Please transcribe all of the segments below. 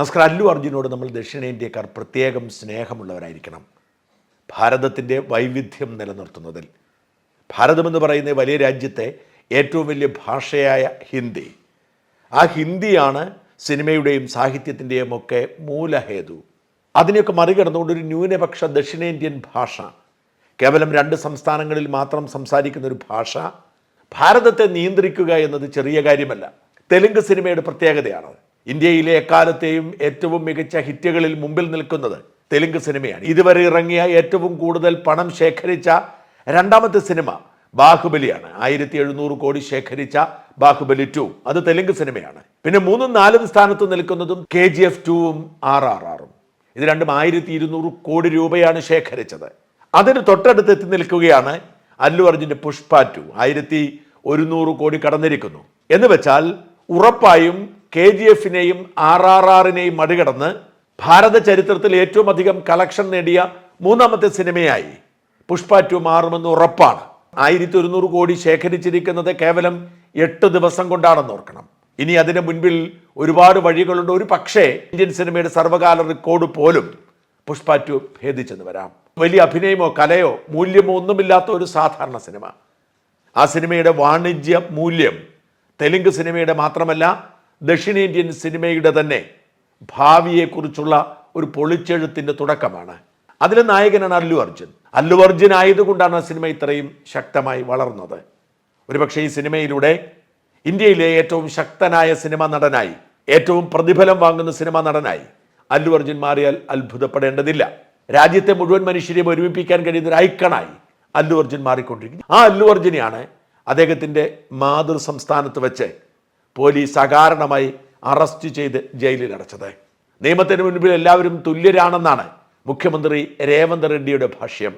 നമസ്കാരം. അല്ലു അർജുനോട് നമ്മൾ ദക്ഷിണേന്ത്യക്കാർ പ്രത്യേകം സ്നേഹമുള്ളവരായിരിക്കണം. ഭാരതത്തിന്റെ വൈവിധ്യം നിലനിർത്തുന്നതിൽ. ഭാരതമെന്ന് പറയുന്ന വലിയ രാജ്യത്തെ ഏറ്റവും വലിയ ഭാഷയായ ഹിന്ദി. ആ ഹിന്ദിയാണ് സിനിമയുടെയും സാഹിത്യത്തിന്റെയും ഒക്കെ മൂലഹേതു. അതിനെയൊക്കെ മറികടന്നുകൊണ്ട് ഒരു ന്യൂനപക്ഷ ദക്ഷിണേന്ത്യൻ ഭാഷ. കേവലം രണ്ട് സംസ്ഥാനങ്ങളിൽ മാത്രം സംസാരിക്കുന്ന ഒരു ഭാഷ ഭാരതത്തെ നിയന്ത്രിക്കുക എന്നത് ചെറിയ കാര്യമല്ല. തെലുങ്ക് സിനിമയുടെ പ്രത്യേകതയാണ്. ഇന്ത്യയിലെ എക്കാലത്തെയും ഏറ്റവും മികച്ച ഹിറ്റുകളിൽ മുമ്പിൽ നിൽക്കുന്നത് തെലുങ്ക് സിനിമയാണ്. ഇതുവരെ ഇറങ്ങിയ ഏറ്റവും കൂടുതൽ പണം ശേഖരിച്ച രണ്ടാമത്തെ സിനിമ ബാഹുബലിയാണ്. ആയിരത്തി എഴുന്നൂറ് കോടി ശേഖരിച്ച ബാഹുബലി ടു. അത് തെലുങ്ക് സിനിമയാണ്. പിന്നെ മൂന്നും നാലും സ്ഥാനത്ത് നിൽക്കുന്നതും കെ ജി എഫ് ടുവും ആർ ആർ ആറും. ഇത് രണ്ടും ആയിരത്തി ഇരുന്നൂറ് കോടി രൂപയാണ് ശേഖരിച്ചത്. അതിന് തൊട്ടടുത്ത് എത്തി നിൽക്കുകയാണ് അല്ലു അർജുന്റെ പുഷ്പ ടു. ആയിരത്തി ഒരുന്നൂറ് കോടി കടന്നിരിക്കുന്നു. എന്ന് വെച്ചാൽ ഉറപ്പായും കെ ജി എഫിനെയും ആർ ആർ ആറിനെയും മറികടന്ന് ഭാരത ചരിത്രത്തിൽ ഏറ്റവും അധികം കളക്ഷൻ നേടിയ മൂന്നാമത്തെ സിനിമയായി. പുഷ്പ ടു മാറുമെന്ന് ഉറപ്പാണ്. ആയിരത്തി ഒരുന്നൂറ് കോടി ശേഖരിച്ചിരിക്കുന്നത് കേവലം എട്ട് ദിവസം കൊണ്ടാണെന്ന് ഓർക്കണം. ഇനി അതിന് മുൻപിൽ ഒരുപാട് വഴികളുണ്ട്. ഒരു പക്ഷേ ഇന്ത്യൻ സിനിമയുടെ സർവകാല റെക്കോർഡ് പോലും പുഷ്പ ടു ഭേദിച്ചെന്ന് വരാം. വലിയ അഭിനയമോ കലയോ മൂല്യമോ ഒന്നുമില്ലാത്ത ഒരു സാധാരണ സിനിമ. ആ സിനിമയുടെ വാണിജ്യ മൂല്യം തെലുങ്ക് സിനിമയുടെ മാത്രമല്ല ദക്ഷിണേന്ത്യൻ സിനിമയുടെ തന്നെ ഭാവിയെക്കുറിച്ചുള്ള ഒരു പൊളിച്ചെഴുത്തിന്റെ തുടക്കമാണ്. അതിലെ നായകനാണ് അല്ലു അർജുൻ. അല്ലു അർജുൻ ആയതുകൊണ്ടാണ് ആ സിനിമ ഇത്രയും ശക്തമായി വളർന്നത്. ഒരുപക്ഷെ ഈ സിനിമയിലൂടെ ഇന്ത്യയിലെ ഏറ്റവും ശക്തനായ സിനിമാ നടനായി ഏറ്റവും പ്രതിഫലം വാങ്ങുന്ന സിനിമാ നടനായി അല്ലു അർജുൻ മാറിയാൽ അത്ഭുതപ്പെടേണ്ടതില്ല. രാജ്യത്തെ മുഴുവൻ മനുഷ്യരെയും ഒരുമിപ്പിക്കാൻ കഴിയുന്ന ഒരു ഐക്കണായി അല്ലു അർജുൻ മാറിക്കൊണ്ടിരിക്കുന്നു. ആ അല്ലു അർജുനെയാണ് അദ്ദേഹത്തിന്റെ മാതൃ സംസ്ഥാനത്ത് വെച്ച് പോലീസ് അകാരണമായി അറസ്റ്റ് ചെയ്ത് ജയിലിൽ അടച്ചത്. നിയമത്തിന് മുൻപിൽ എല്ലാവരും തുല്യരാണെന്നാണ് മുഖ്യമന്ത്രി രേവന്ത് റെഡ്ഡിയുടെ ഭാഷ്യം.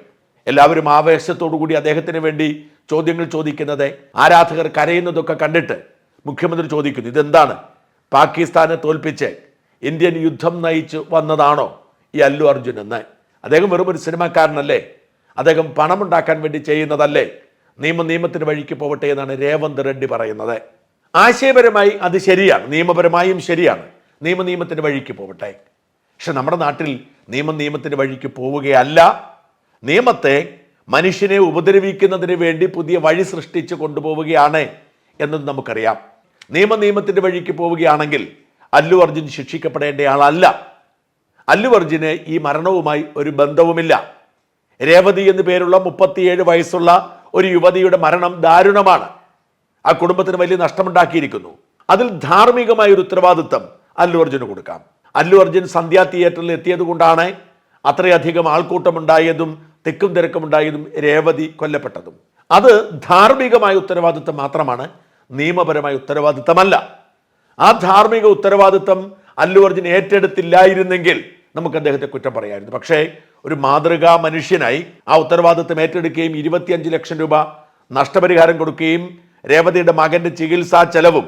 എല്ലാവരും ആവേശത്തോടു കൂടി അദ്ദേഹത്തിന് വേണ്ടി ചോദ്യങ്ങൾ ചോദിക്കുന്നത് ആരാധകർ കരയുന്നതൊക്കെ കണ്ടിട്ട് മുഖ്യമന്ത്രി ചോദിക്കുന്നു ഇതെന്താണ്? പാകിസ്ഥാനെ തോൽപ്പിച്ച് ഇന്ത്യൻ യുദ്ധം നയിച്ചു വന്നതാണോ ഈ അല്ലു അർജുൻ എന്ന്? അദ്ദേഹം വെറും ഒരു സിനിമാക്കാരനല്ലേ? അദ്ദേഹം പണമുണ്ടാക്കാൻ വേണ്ടി ചെയ്യുന്നതല്ലേ? നിയമ നിയമത്തിന് വഴിക്ക് പോവട്ടെ എന്നാണ് രേവന്ത് റെഡ്ഡി പറയുന്നത്. ആശയപരമായി അത് ശരിയാണ്. നിയമപരമായും ശരിയാണ്. നിയമ നിയമത്തിന്റെ വഴിക്ക് പോവട്ടെ പക്ഷെ നമ്മുടെ നാട്ടിൽ നിയമം നിയമത്തിന്റെ വഴിക്ക് പോവുകയല്ല. നിയമത്തെ മനുഷ്യനെ ഉപദ്രവിക്കുന്നതിന് വേണ്ടി പുതിയ വഴി സൃഷ്ടിച്ച് കൊണ്ടുപോവുകയാണ് എന്നത് നമുക്കറിയാം. നിയമ നിയമത്തിന്റെ വഴിക്ക് പോവുകയാണെങ്കിൽ അല്ലു അർജുൻ ശിക്ഷിക്കപ്പെടേണ്ട ആളല്ല. അല്ലു അർജുന് ഈ മരണവുമായി ഒരു ബന്ധവുമില്ല. രേവതി എന്നു പേരുള്ള മുപ്പത്തിയേഴ് വയസ്സുള്ള ഒരു യുവതിയുടെ മരണം ദാരുണമാണ്. ആ കുടുംബത്തിന് വലിയ നഷ്ടമുണ്ടാക്കിയിരിക്കുന്നു. അതിൽ ധാർമ്മികമായ ഒരു ഉത്തരവാദിത്തം അല്ലു അർജുന് കൊടുക്കാം. അല്ലു അർജുൻ സന്ധ്യാ തിയേറ്ററിൽ എത്തിയത് കൊണ്ടാണ് അത്രയധികം ആൾക്കൂട്ടമുണ്ടായതും തിക്കും തിരക്കുമുണ്ടായതും രേവതി കൊല്ലപ്പെട്ടതും. അത് ധാർമ്മികമായ ഉത്തരവാദിത്തം മാത്രമാണ് നിയമപരമായ ഉത്തരവാദിത്തമല്ല. ആ ധാർമ്മിക ഉത്തരവാദിത്തം അല്ലു അർജുൻ ഏറ്റെടുത്തില്ലായിരുന്നെങ്കിൽ നമുക്ക് അദ്ദേഹത്തെ കുറ്റം പറയായിരുന്നു പക്ഷേ ഒരു മാതൃകാ മനുഷ്യനായി ആ ഉത്തരവാദിത്തം ഏറ്റെടുക്കുകയും ഇരുപത്തിയഞ്ച് ലക്ഷം രൂപ നഷ്ടപരിഹാരം കൊടുക്കുകയും രേവതിയുടെ മകന്റെ ചികിത്സാ ചെലവും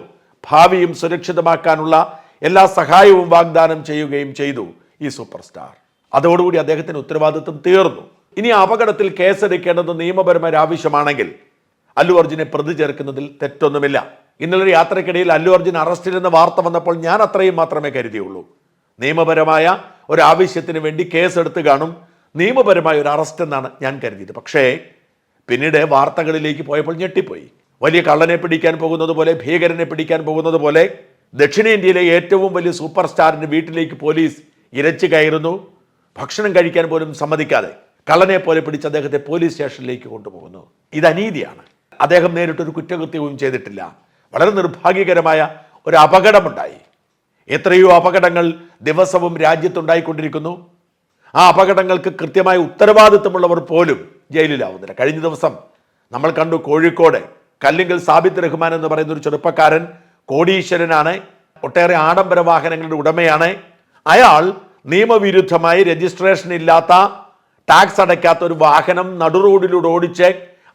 ഭാവിയും സുരക്ഷിതമാക്കാനുള്ള എല്ലാ സഹായവും വാഗ്ദാനം ചെയ്യുകയും ചെയ്തു ഈ സൂപ്പർ സ്റ്റാർ അതോടുകൂടി അദ്ദേഹത്തിന് ഉത്തരവാദിത്വം തീർന്നു. ഇനി അപകടത്തിൽ കേസെടുക്കേണ്ടത് നിയമപരമായ ആവശ്യമാണെങ്കിൽ അല്ലു അർജുനെ പ്രതി ചേർക്കുന്നതിൽ തെറ്റൊന്നുമില്ല. ഇന്നലെ യാത്രക്കിടയിൽ അല്ലു അർജുൻ അറസ്റ്റിലെന്ന വാർത്ത വന്നപ്പോൾ ഞാൻ അത്രയും മാത്രമേ കരുതിയുള്ളൂ. നിയമപരമായ ഒരു ആവശ്യത്തിന് വേണ്ടി കേസെടുത്ത് കാണും. നിയമപരമായ ഒരു അറസ്റ്റ് എന്നാണ് ഞാൻ കരുതിയത്. പക്ഷേ പിന്നീട് വാർത്തകളിലേക്ക് പോയപ്പോൾ ഞെട്ടിപ്പോയി. വലിയ കള്ളനെ പിടിക്കാൻ പോകുന്നത് പോലെ ഭീകരനെ പിടിക്കാൻ പോകുന്നത് പോലെ ദക്ഷിണേന്ത്യയിലെ ഏറ്റവും വലിയ സൂപ്പർ സ്റ്റാറിന്റെ വീട്ടിലേക്ക് പോലീസ് ഇരച്ചു കയറുന്നു. ഭക്ഷണം കഴിക്കാൻ പോലും സമ്മതിക്കാതെ കള്ളനെ പോലെ പിടിച്ച് അദ്ദേഹത്തെ പോലീസ് സ്റ്റേഷനിലേക്ക് കൊണ്ടുപോകുന്നു. ഇത് അനീതിയാണ്. അദ്ദേഹം നേരിട്ടൊരു കുറ്റകൃത്യവും ചെയ്തിട്ടില്ല. വളരെ നിർഭാഗ്യകരമായ ഒരു അപകടമുണ്ടായി. എത്രയോ അപകടങ്ങൾ ദിവസവും രാജ്യത്തുണ്ടായിക്കൊണ്ടിരിക്കുന്നു. ആ അപകടങ്ങൾക്ക് കൃത്യമായ ഉത്തരവാദിത്തമുള്ളവർ പോലും ജയിലിലാവുന്നില്ല. കഴിഞ്ഞ ദിവസം നമ്മൾ കണ്ടു കോഴിക്കോട് കല്ലിങ്കൽ സാബിത്ത് റഹ്മാൻ എന്ന് പറയുന്ന ഒരു ചെറുപ്പക്കാരൻ കോടീശ്വരനാണ്. ഒട്ടേറെ ആഡംബര വാഹനങ്ങളുടെ ഉടമയാണ്. അയാൾ നിയമവിരുദ്ധമായി രജിസ്ട്രേഷൻ ഇല്ലാത്ത ടാക്സ് അടയ്ക്കാത്ത ഒരു വാഹനം നടുറോഡിലൂടെ ഓടിച്ച്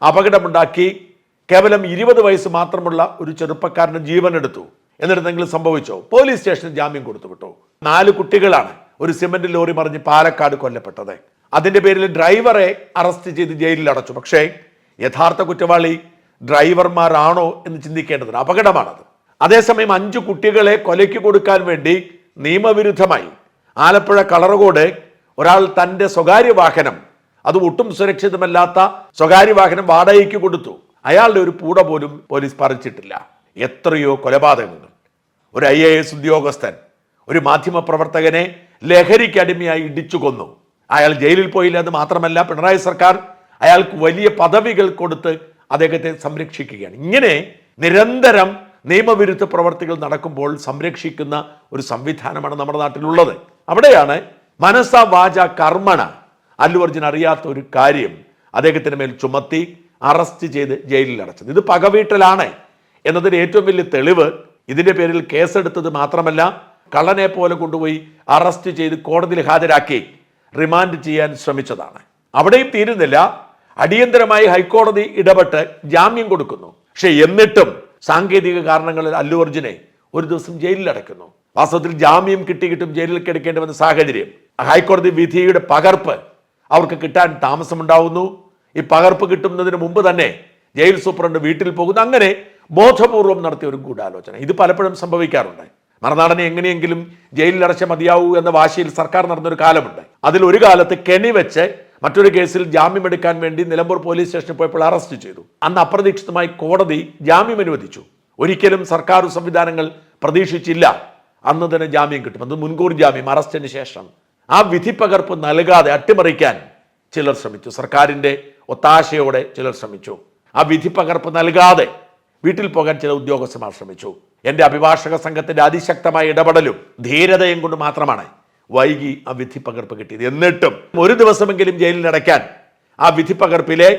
അപകടമുണ്ടാക്കി. കേവലം ഇരുപത് വയസ്സ് മാത്രമുള്ള ഒരു ചെറുപ്പക്കാരന്റെ ജീവൻ എടുത്തു എന്നിട്ട് എന്തെങ്കിലും സംഭവിച്ചോ? പോലീസ് സ്റ്റേഷനിൽ ജാമ്യം കൊടുത്തു വിട്ടു? നാല് കുട്ടികളാണ് ഒരു സിമെന്റ് ലോറി മറിഞ്ഞ് പാലക്കാട് കൊല്ലപ്പെട്ടത്. അതിന്റെ പേരിൽ ഡ്രൈവറെ അറസ്റ്റ് ചെയ്ത് ജയിലിൽ അടച്ചു. പക്ഷേ യഥാർത്ഥ കുറ്റവാളി ഡ്രൈവർമാരാണോ എന്ന് ചിന്തിക്കേണ്ടതിന് അപകടമാണത്. അതേസമയം അഞ്ചു കുട്ടികളെ കൊലയ്ക്ക് കൊടുക്കാൻ വേണ്ടി നിയമവിരുദ്ധമായി ആലപ്പുഴ കളറുകോട് ഒരാൾ തന്റെ സ്വകാര്യ വാഹനം അത് ഒട്ടും സുരക്ഷിതമല്ലാത്ത സ്വകാര്യ വാഹനം വാടകയ്ക്ക് കൊടുത്തു. അയാളുടെ ഒരു പൂട പോലും പോലീസ് പറിച്ചിട്ടില്ല. എത്രയോ കൊലപാതകങ്ങൾ. ഒരു ഐ എ എസ് ഉദ്യോഗസ്ഥൻ ഒരു മാധ്യമപ്രവർത്തകനെ ലഹരിക്ക് അടിമയായി ഇടിച്ചു കൊന്നു. അയാൾ ജയിലിൽ പോയില്ല എന്ന് മാത്രമല്ല പിണറായി സർക്കാർ അയാൾക്ക് വലിയ പദവികൾ കൊടുത്ത് അദ്ദേഹത്തെ സംരക്ഷിക്കുകയാണ്. ഇങ്ങനെ നിരന്തരം നിയമവിരുദ്ധ പ്രവർത്തികൾ നടക്കുമ്പോൾ സംരക്ഷിക്കുന്ന ഒരു സംവിധാനമാണ് നമ്മുടെ നാട്ടിലുള്ളത്. അവിടെയാണ് മനസ്സ വാച കർമ്മണ. അല്ലു അർജുൻ അറിയാത്ത ഒരു കാര്യം അദ്ദേഹത്തിന് മേൽ ചുമത്തി അറസ്റ്റ് ചെയ്ത് ജയിലിൽ അടച്ചത്. ഇത് പകവീട്ടലാണ് എന്നതിന് ഏറ്റവും വലിയ തെളിവ് ഇതിന്റെ പേരിൽ കേസെടുത്തത് മാത്രമല്ല കള്ളനെ പോലെ കൊണ്ടുപോയി അറസ്റ്റ് ചെയ്ത് കോടതിയിൽ ഹാജരാക്കി റിമാൻഡ് ചെയ്യാൻ ശ്രമിച്ചതാണ്. അവിടെയും തീരുന്നില്ല. അടിയന്തരമായി ഹൈക്കോടതി ഇടപെട്ട് ജാമ്യം കൊടുക്കുന്നു. പക്ഷെ എന്നിട്ടും സാങ്കേതിക കാരണങ്ങളിൽ അല്ലു അർജുനെ ഒരു ദിവസം ജയിലിൽ അടയ്ക്കുന്നു. വാസ്തവത്തിൽ ജാമ്യം കിട്ടി കിട്ടും ജയിലിൽ കിടക്കേണ്ടി വന്ന സാഹചര്യം ഹൈക്കോടതി വിധിയുടെ പകർപ്പ് അവർക്ക് കിട്ടാൻ താമസമുണ്ടാവുന്നു. ഈ പകർപ്പ് കിട്ടുന്നതിന് മുമ്പ് തന്നെ ജയിൽ സൂപ്രണ്ട് വീട്ടിൽ പോകുന്നു. അങ്ങനെ ബോധപൂർവം നടത്തിയ ഒരു ഗൂഢാലോചന. ഇത് പലപ്പോഴും സംഭവിക്കാറുണ്ട്. മറുനാടനെ എങ്ങനെയെങ്കിലും ജയിലിൽ അടച്ച മതിയാവൂ എന്ന വാശിയിൽ സർക്കാർ നടന്നൊരു കാലമുണ്ട്. അതിൽ ഒരു കാലത്ത് കെണി വെച്ച് മറ്റൊരു കേസിൽ ജാമ്യം എടുക്കാൻ വേണ്ടി നിലമ്പൂർ പോലീസ് സ്റ്റേഷനിൽ പോയപ്പോൾ അറസ്റ്റ് ചെയ്തു. അന്ന് അപ്രതീക്ഷിതമായി കോടതി ജാമ്യം അനുവദിച്ചു. ഒരിക്കലും സർക്കാർ സംവിധാനങ്ങൾ പ്രതീക്ഷിച്ചില്ല. അന്ന് തന്നെ ജാമ്യം കിട്ടും. അത് മുൻകൂർ ജാമ്യം അറസ്റ്റിന് ശേഷം. ആ വിധി പകർപ്പ് നൽകാതെ അട്ടിമറിക്കാൻ ചിലർ ശ്രമിച്ചു. സർക്കാരിന്റെ ഒത്താശയോടെ ചിലർ ശ്രമിച്ചു. ആ വിധി പകർപ്പ് നൽകാതെ വീട്ടിൽ പോകാൻ ചില ഉദ്യോഗസ്ഥന്മാർ ശ്രമിച്ചു. എന്റെ അഭിഭാഷക സംഘത്തിന്റെ അതിശക്തമായ ഇടപെടലും ധീരതയും കൊണ്ട് മാത്രമാണ് വൈകി ആ വിധി പകർപ്പ് കിട്ടിയത്. എന്നിട്ടും ഒരു ദിവസമെങ്കിലും ജയിലിൽ അടയ്ക്കാൻ ആ വിധി പകർപ്പിലെ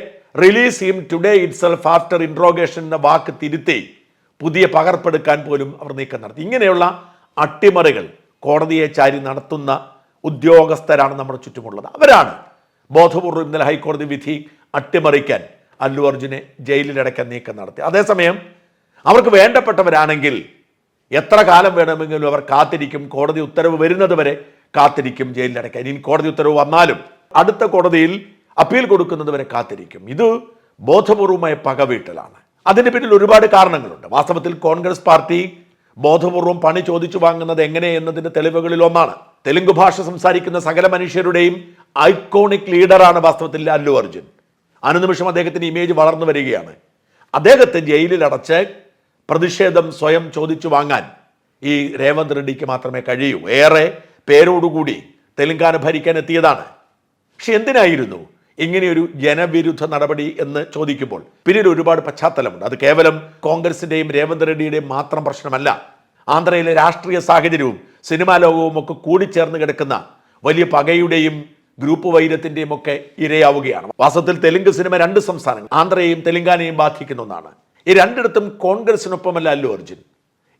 release him today itself after interrogation എന്ന വാക്ക് തിരുത്തി പുതിയ പകർപ്പെടുക്കാൻ പോലും അവർ നീക്കം നടത്തി. ഇങ്ങനെയുള്ള അട്ടിമറികൾ കോടതിയെ ചാരി നടത്തുന്ന ഉദ്യോഗസ്ഥരാണ് നമ്മുടെ ചുറ്റുമുള്ളത്. അവരാണ് ബോധപൂർവം ഇന്നലെ ഹൈക്കോടതി വിധി അട്ടിമറിക്കാൻ അല്ലു അർജുനെ ജയിലിലടക്കാൻ നീക്കം നടത്തി. അതേസമയം അവർക്ക് വേണ്ടപ്പെട്ടവരാണെങ്കിൽ എത്ര കാലം വേണമെങ്കിലും അവർ കാത്തിരിക്കും. കോടതി ഉത്തരവ് വരുന്നത് വരെ കാത്തിരിക്കും ജയിലിലടയ്ക്കാൻ ഇനി കോടതി ഉത്തരവ് വന്നാലും അടുത്ത കോടതിയിൽ അപ്പീൽ കൊടുക്കുന്നത് വരെ കാത്തിരിക്കും. ഇത് ബോധപൂർവമായ പകവീട്ടലാണ്. അതിന് പിന്നിൽ ഒരുപാട് കാരണങ്ങളുണ്ട്. വാസ്തവത്തിൽ കോൺഗ്രസ് പാർട്ടി ബോധപൂർവം പണി ചോദിച്ചു വാങ്ങുന്നത് എങ്ങനെ എന്നതിന്റെ തെളിവുകളിൽ ഒന്നാണ്. തെലുങ്ക് ഭാഷ സംസാരിക്കുന്ന സകല മനുഷ്യരുടെയും ഐക്കോണിക് ലീഡറാണ് വാസ്തവത്തിൽ അല്ലു അർജുൻ. അനുനിമിഷം അദ്ദേഹത്തിന്റെ ഇമേജ് വളർന്നു വരികയാണ്. അദ്ദേഹത്തെ ജയിലിൽ അടച്ച് പ്രതിഷേധം സ്വയം ചോദിച്ചു വാങ്ങാൻ ഈ രേവന്ത് റെഡ്ഡിക്ക് മാത്രമേ കഴിയൂ. ഏറെ പേരോടുകൂടി തെലങ്കാന ഭരിക്കാൻ എത്തിയതാണ്. പക്ഷെ എന്തിനായിരുന്നു ഇങ്ങനെയൊരു ജനവിരുദ്ധ നടപടി എന്ന് ചോദിക്കുമ്പോൾ? പിന്നീട് ഒരുപാട് പശ്ചാത്തലമുണ്ട്. അത് കേവലം കോൺഗ്രസിന്റെയും രേവന്ത് റെഡ്ഡിയുടെയും മാത്രം പ്രശ്നമല്ല. ആന്ധ്രയിലെ രാഷ്ട്രീയ സാഹചര്യവും സിനിമാ ലോകവും ഒക്കെ കൂടിച്ചേർന്ന് കിടക്കുന്ന വലിയ പകയുടെയും ഗ്രൂപ്പ് വൈരത്തിന്റെയും ഒക്കെ ഇരയാവുകയാണ്. വാസ്തവത്തിൽ തെലുങ്ക് സിനിമ രണ്ട് സംസ്ഥാനങ്ങൾ ആന്ധ്രയെയും തെലങ്കാനയും ബാധിക്കുന്ന ഒന്നാണ്. ഈ രണ്ടിടത്തും കോൺഗ്രസിനൊപ്പമല്ല അല്ലു അർജുൻ.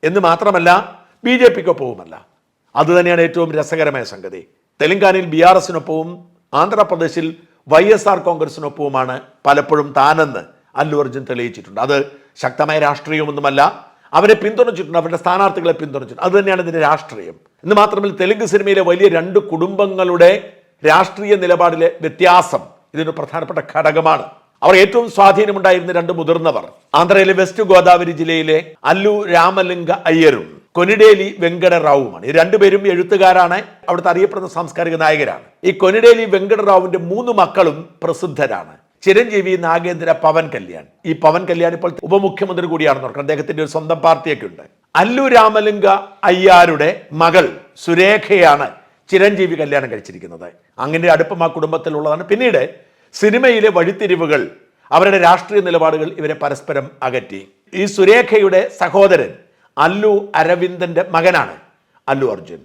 എന്ന് മാത്രമല്ല ബി ജെ പിക്കൊപ്പവുമല്ല. അതുതന്നെയാണ് ഏറ്റവും രസകരമായ സംഗതി. തെലങ്കാനയിൽ ബി ആർ എസിനൊപ്പവും ആന്ധ്രാപ്രദേശിൽ വൈ എസ് ആർ കോൺഗ്രസിനൊപ്പവുമാണ് പലപ്പോഴും താനെന്ന് അല്ലു അർജുൻ തെളിയിച്ചിട്ടുണ്ട്. അത് ശക്തമായ രാഷ്ട്രീയമൊന്നുമല്ല അവരെ പിന്തുണച്ചിട്ടുണ്ട് അവരുടെ സ്ഥാനാർത്ഥികളെ പിന്തുണച്ചിട്ടുണ്ട്. അതുതന്നെയാണ് ഇതിന്റെ രാഷ്ട്രീയം. എന്ന് മാത്രമല്ല തെലുങ്ക് സിനിമയിലെ വലിയ രണ്ട് കുടുംബങ്ങളുടെ രാഷ്ട്രീയ നിലപാടിലെ വ്യത്യാസം ഇതിനൊരു പ്രധാനപ്പെട്ട ഘടകമാണ്. അവർ ഏറ്റവും സ്വാധീനമുണ്ടായിരുന്ന രണ്ട് മുതിർന്നവർ ആന്ധ്രയിലെ വെസ്റ്റ് ഗോദാവരി ജില്ലയിലെ അല്ലു രാമലിംഗ അയ്യരും. കൊനിഡേലി വെങ്കടറാവുമാണ് ഈ രണ്ടുപേരും എഴുത്തുകാരാണ് അവിടുത്തെ അറിയപ്പെടുന്ന സാംസ്കാരിക നായകരാണ്. ഈ കൊനിഡേലി വെങ്കടറാവുവിന്റെ മൂന്ന് മക്കളും പ്രസിദ്ധരാണ്. ചിരഞ്ജീവി നാഗേന്ദ്ര പവൻ കല്യാൺ. ഈ പവൻ കല്യാൺ ഇപ്പോൾ ഉപമുഖ്യമന്ത്രി കൂടിയാണെന്ന് ഓർക്കണം. അദ്ദേഹത്തിന്റെ ഒരു സ്വന്തം പാർട്ടിയൊക്കെ ഉണ്ട്. അല്ലു രാമലിംഗ അയ്യാരുടെ മകൾ സുരേഖയാണ് ചിരഞ്ജീവി കല്യാണം കഴിച്ചിരിക്കുന്നത്. അങ്ങനെ അടുപ്പം ആ കുടുംബത്തിലുള്ളതാണ്. പിന്നീട് സിനിമയിലെ വഴിത്തിരിവുകൾ അവരുടെ രാഷ്ട്രീയ നിലപാടുകൾ ഇവരെ പരസ്പരം അകറ്റി. ഈ സുരേഖയുടെ സഹോദരൻ അല്ലു അരവിന്ദന്റെ മകനാണ് അല്ലു അർജുൻ.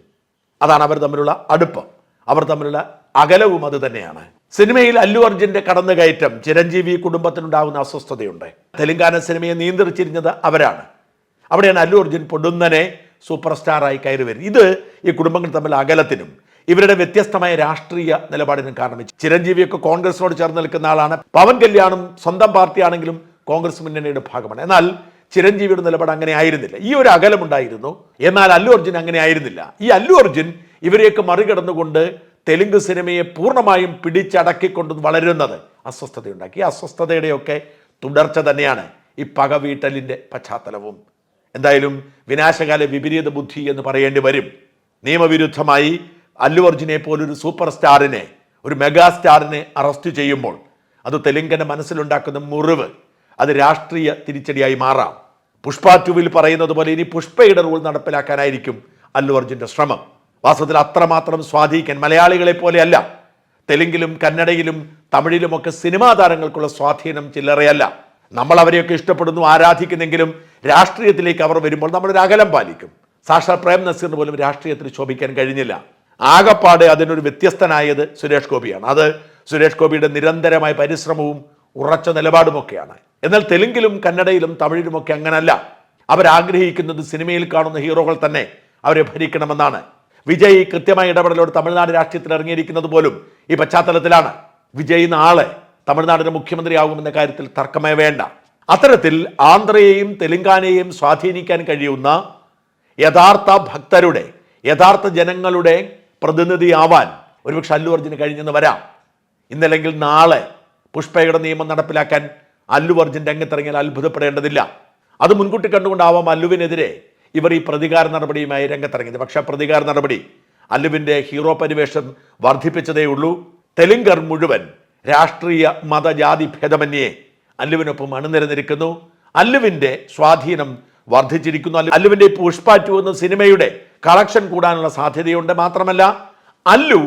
അതാണ് അവർ തമ്മിലുള്ള അടുപ്പം. അവർ തമ്മിലുള്ള അകലവും അത് തന്നെയാണ്. സിനിമയിൽ അല്ലു അർജുന്റെ കടന്നുകയറ്റം ചിരഞ്ജീവി കുടുംബത്തിനുണ്ടാകുന്ന അസ്വസ്ഥതയുണ്ട്. തെലുങ്കാന സിനിമയെ നിയന്ത്രിച്ചിരുന്നത് അവരാണ്. അവിടെയാണ് അല്ലു അർജുൻ പൊടുന്നനെ സൂപ്പർ സ്റ്റാറായി കയറി വരുന്നത്. ഇത് ഈ കുടുംബങ്ങൾ തമ്മിൽ അകലത്തിനും ഇവരുടെ വ്യത്യസ്തമായ രാഷ്ട്രീയ നിലപാടിനും കാരണം ചിരഞ്ജീവിയൊക്കെ കോൺഗ്രസിനോട് ചേർന്ന് നിൽക്കുന്ന ആളാണ്. പവൻ കല്യാണും സ്വന്തം പാർട്ടിയാണെങ്കിലും കോൺഗ്രസ് മുന്നണിയുടെ ഭാഗമാണ്. എന്നാൽ ചിരഞ്ജീവിയുടെ നിലപാട് അങ്ങനെ ആയിരുന്നില്ല. ഈ ഒരു അകലമുണ്ടായിരുന്നു എന്നാൽ അല്ലു അർജുൻ അങ്ങനെ ആയിരുന്നില്ല. ഈ അല്ലു അർജുൻ ഇവരെയൊക്കെ മറികടന്നുകൊണ്ട് തെലുങ്ക് സിനിമയെ പൂർണമായും പിടിച്ചടക്കിക്കൊണ്ട് വളരുന്നത് അസ്വസ്ഥതയുണ്ടാക്കി. അസ്വസ്ഥതയുടെയൊക്കെ തുടർച്ച തന്നെയാണ് ഈ പകവീട്ടലിന്റെ പശ്ചാത്തലവും. എന്തായാലും വിനാശകാല വിപരീത ബുദ്ധി എന്ന് പറയേണ്ടി വരും. നിയമവിരുദ്ധമായി അല്ലു അർജുനെ പോലൊരു സൂപ്പർ സ്റ്റാറിനെ ഒരു മെഗാ സ്റ്റാറിനെ അറസ്റ്റ് ചെയ്യുമ്പോൾ അത് തെലുങ്കന്റെ മനസ്സിലുണ്ടാക്കുന്ന മുറിവ് അത് രാഷ്ട്രീയ തിരിച്ചടിയായി മാറാം. പുഷ്പ ടുവിൽ പറയുന്നത് പോലെ ഇനി പുഷ്പയുടെ റൂൾ നടപ്പിലാക്കാനായിരിക്കും അല്ലു അർജുന്റെ ശ്രമം. വാസ്തവത്തിൽ അത്രമാത്രം സ്വാധീനിക്കാൻ മലയാളികളെ പോലെയല്ല. തെലുങ്കിലും കന്നഡയിലും തമിഴിലുമൊക്കെ സിനിമാ താരങ്ങൾക്കുള്ള സ്വാധീനം ചില്ലറയല്ല. നമ്മൾ അവരെയൊക്കെ ഇഷ്ടപ്പെടുന്നു ആരാധിക്കുന്നെങ്കിലും രാഷ്ട്രീയത്തിലേക്ക് അവർ വരുമ്പോൾ നമ്മളൊരു അകലം പാലിക്കും. സാക്ഷാൽ പ്രേം നസീറിന് പോലും രാഷ്ട്രീയത്തിൽ ശോഭിക്കാൻ കഴിഞ്ഞില്ല. ആകപ്പാട് അതിനൊരു വ്യത്യസ്തനായത് സുരേഷ് ഗോപിയാണ്. അത് സുരേഷ് ഗോപിയുടെ നിരന്തരമായ പരിശ്രമവും ഉറച്ച നിലപാടുമൊക്കെയാണ്. എന്നാൽ തെലുങ്കിലും കന്നഡയിലും തമിഴിലുമൊക്കെ അങ്ങനല്ല. അവരാഗ്രഹിക്കുന്നത് സിനിമയിൽ കാണുന്ന ഹീറോകൾ തന്നെ അവരെ ഭരിക്കണമെന്നാണ്. വിജയ് കൃത്യമായ ഇടപെടലോട് തമിഴ്നാട് രാഷ്ട്രീയത്തിൽ ഇറങ്ങിയിരിക്കുന്നത് പോലും ഈ പശ്ചാത്തലത്തിലാണ്. വിജയ് നാളെ തമിഴ്നാടിന് മുഖ്യമന്ത്രിയാകുമെന്ന കാര്യത്തിൽ തർക്കമേ വേണ്ട. അത്തരത്തിൽ ആന്ധ്രയെയും തെലുങ്കാനയെയും സ്വാധീനിക്കാൻ കഴിയുന്ന യഥാർത്ഥ ഭക്തരുടെ യഥാർത്ഥ ജനങ്ങളുടെ പ്രതിനിധിയാവാൻ ഒരുപക്ഷെ അല്ലു അർജുന് കഴിഞ്ഞെന്ന് വരാം. ഇന്നല്ലെങ്കിൽ നാളെ പുഷ്പയുടെ നിയമം നടപ്പിലാക്കാൻ അല്ലു അർജുൻ രംഗത്തിറങ്ങിയാൽ അത്ഭുതപ്പെടേണ്ടതില്ല. അത് മുൻകൂട്ടി കണ്ടുകൊണ്ടാവാം അല്ലുവിനെതിരെ ഇവർ ഈ പ്രതികാര നടപടിയുമായി രംഗത്തിറങ്ങിയത്. പക്ഷേ പ്രതികാര നടപടി അല്ലുവിന്റെ ഹീറോ പരിവേഷം വർദ്ധിപ്പിച്ചതേ ഉള്ളൂ. തെലുങ്കർ മുഴുവൻ രാഷ്ട്രീയ മതജാതി ഭേദമന്യേ അല്ലുവിനൊപ്പം അണിനിരന്നിരിക്കുന്നു. അല്ലുവിന്റെ സ്വാധീനം വർദ്ധിച്ചിരിക്കുന്നു. അല്ലു അല്ലുവിന്റെ പുഷ്പ ടു എന്ന സിനിമയുടെ കളക്ഷൻ കൂടാനുള്ള സാധ്യതയുണ്ട് മാത്രമല്ല അല്ലു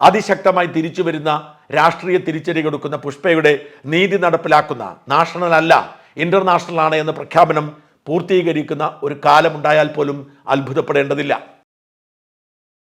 അതിശക്തമായി തിരിച്ചു വരുന്ന രാഷ്ട്രീയ തിരിച്ചടി കൊടുക്കുന്ന പുഷ്പയുടെ നീതി നടപ്പിലാക്കുന്ന നാഷണൽ അല്ല ഇന്റർനാഷണൽ ആണ് എന്ന പ്രഖ്യാപനം പൂർത്തീകരിക്കുന്ന ഒരു കാലമുണ്ടായാൽ പോലും അത്ഭുതപ്പെടേണ്ടതില്ല.